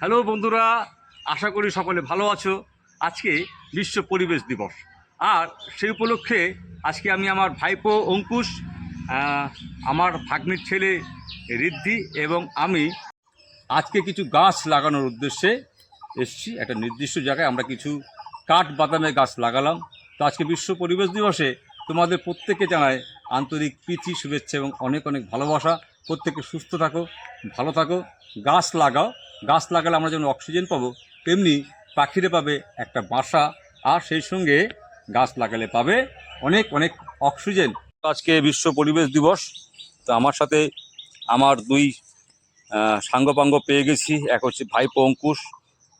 Hello বন্ধুরা। আশা করি সকলে ভালো আছো। আজকে বিশ্ব পরিবেশ দিবস। আর সেই উপলক্ষে আজকে আমি আমার ভাইপো অঙ্কুশ আমার ভাগ্নির ছেলে ঋদ্ধি এবং আমি আজকে কিছু গাছ লাগানোর উদ্দেশ্যে এসছি। একটা নির্দিষ্ট জায়গায় আমরা কিছু কাঠ বাদামে গাছ লাগালাম। তো আজকে বিশ্ব পরিবেশ দিবসে তোমাদের প্রত্যেকে জানায় আন্তরিক প্রীতি, শুভেচ্ছা এবং অনেক অনেক ভালোবাসা। প্রত্যেকে সুস্থ থাকো, ভালো থাকো। গাছ লাগাও। গাছ লাগালে আমরা যেমন অক্সিজেন পাবো, তেমনি পাখিরে পাবে একটা বাসা। আর সেই সঙ্গে গাছ লাগালে পাবে অনেক অনেক অক্সিজেন। আজকে বিশ্ব পরিবেশ দিবস। তো আমার সাথে আমার দুই সাঙ্গপাঙ্গ পেয়ে গেছি। এক হচ্ছে ভাইপো অঙ্কুশ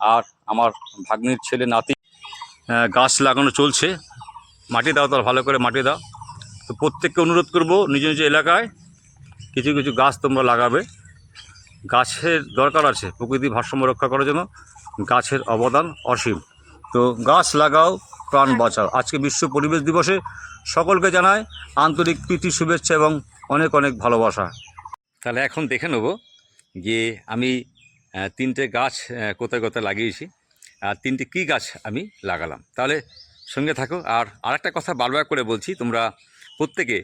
আর আমার ভাগ্নির ছেলে নাতি। গাছ লাগানো চলছে। মাটি দাও তার ভালো করে মাটি দাও। তো প্রত্যেককে অনুরোধ করব নিজ নিজ এলাকায় কিছু কিছু গাছ তোমরা লাগাবে। গাছের দরকার আছে প্রকৃতি ভারসাম্য রক্ষা করার জন্য, গাছের অবদান অসীম। তো গাছ লাগাও, প্রাণ বাঁচাও। আজকে বিশ্ব পরিবেশ দিবসে সকলকে জানায় আন্তরিক প্রীতি, শুভেচ্ছা এবং অনেক অনেক ভালোবাসা। তাহলে এখন দেখে নেব যে আমি তিনটে গাছ কোথায় কোথায় লাগিয়েছি আর তিনটে কী গাছ আমি লাগালাম। তাহলে সঙ্গে থাকো। আর আরেকটা কথা বারবার করে বলছি, তোমরা প্রত্যেকে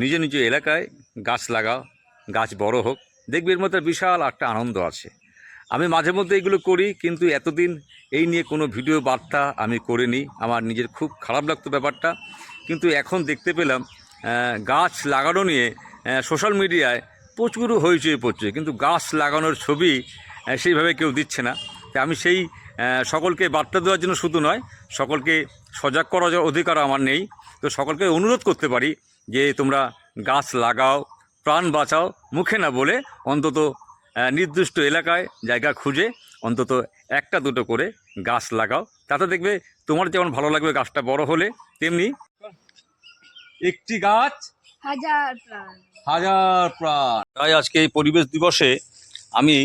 নিজ নিজ এলাকায় গাছ লাগাও, গাছ বড় হোক। দেখবে এর মধ্যে বিশাল একটা আনন্দ আছে। আমি মাঝে মধ্যে এগুলো করি, কিন্তু এতদিন এই নিয়ে কোনো ভিডিও বার্তা আমি করিনি। আমার নিজের খুব খারাপ লাগতো ব্যাপারটা। কিন্তু এখন দেখতে পেলাম গাছ লাগানো নিয়ে সোশ্যাল মিডিয়ায় প্রচুর হইচই পড়ছে। কিন্তু গাছ লাগানোর ছবি সেইভাবে কেউ দিচ্ছে না। আমি সেই সকলকে বার্তা দেওয়ার জন্য শুধু নয় সকলকে সজাগ করার অধিকার আমার নেই তো সকলকে অনুরোধ করতে পারি যে তোমরা গাছ লাগাও প্রাণ বাঁচাও মুখে না বলে অন্তত নির্দিষ্ট এলাকায় জায়গা খুঁজে অন্তত একটা দুটো করে গাছ লাগাও। তাতে দেখবে তোমার যেমন ভালো লাগবে গাছটা বড় হলে তেমনি একটি গাছ হাজার প্রাণ হাজার প্রাণ। তাই আজকে এই পরিবেশ দিবসে আমি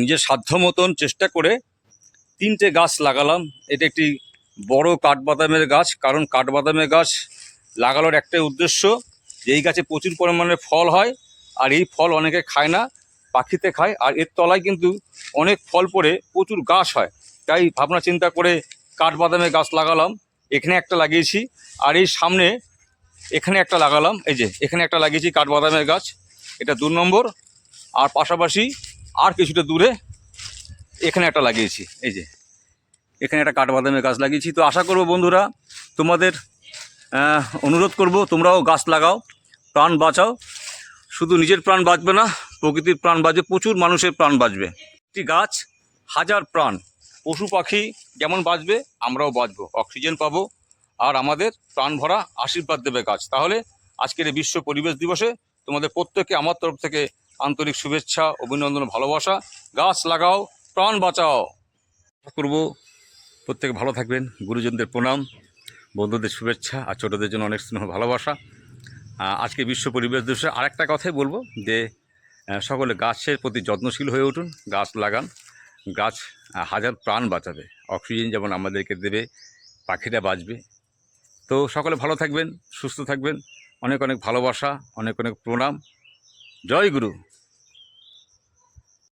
নিজের সাধ্য মতন চেষ্টা করে তিনটে গাছ লাগালাম। এটা একটি বড় কাঠবাদামের গাছ, কারণ কাঠবাদামের গাছ লাগানোর একটাই উদ্দেশ্য যে এই গাছে প্রচুর পরিমাণে ফল হয়, আর এই ফল অনেকে খায় না, পাখিতে খায়, আর এর তলায় কিন্তু অনেক ফল পড়ে, প্রচুর গাছ হয়। তাই ভাবনা চিন্তা করে কাঠবাদামের গাছ লাগালাম, এখানে একটা লাগিয়েছি, আর এই সামনে এখানে একটা লাগালাম, এই যে এখানে একটা লাগিয়েছি কাঠবাদামের গাছ, এটা দু নম্বর, আর পাশাপাশি আর কিছুটা দূরে এখানে একটা লাগিয়েছি, এই যে। এখানে একটা কাঠবাদামের গাছ লাগিয়েছি। তো আশা করব বন্ধুরা, তোমাদের অনুরোধ করব, তোমরাও গাছ লাগাও, প্রাণ বাঁচাও। শুধু নিজের প্রাণ বাঁচবে না, প্রকৃতির প্রাণ বাঁচবে, প্রচুর মানুষের প্রাণ বাঁচবে। একটি গাছ, হাজার প্রাণ, পশু পাখি যেমন বাঁচবে, আমরাও বাঁচবো, অক্সিজেন পাবো, আর আমাদের প্রাণ ভরা আশীর্বাদ দেবে গাছ। তাহলে আজকের এই বিশ্ব পরিবেশ দিবসে তোমাদের প্রত্যেককে আমার তরফ থেকে আন্তরিক শুভেচ্ছা, অভিনন্দন, ভালোবাসা। গাছ লাগাও প্রাণ বাঁচাও। করব প্রত্যেকে ভালো থাকবেন। গুরুজনদের প্রণাম, বন্ধুদের শুভেচ্ছা আর ছোটোদের জন্য অনেক স্নেহ, ভালোবাসা। আজকে বিশ্ব পরিবেশ দিবসে আরেকটা কথাই বলব যে সকলে গাছের প্রতি যত্নশীল হয়ে উঠুন, গাছ লাগান। গাছ হাজার প্রাণ বাঁচাবে। অক্সিজেন যেমন আমাদেরকে দেবে, পাখিরা বাঁচবে। তো সকলে ভালো থাকবেন, সুস্থ থাকবেন। অনেক অনেক ভালোবাসা, অনেক অনেক প্রণাম। জয় গুরু।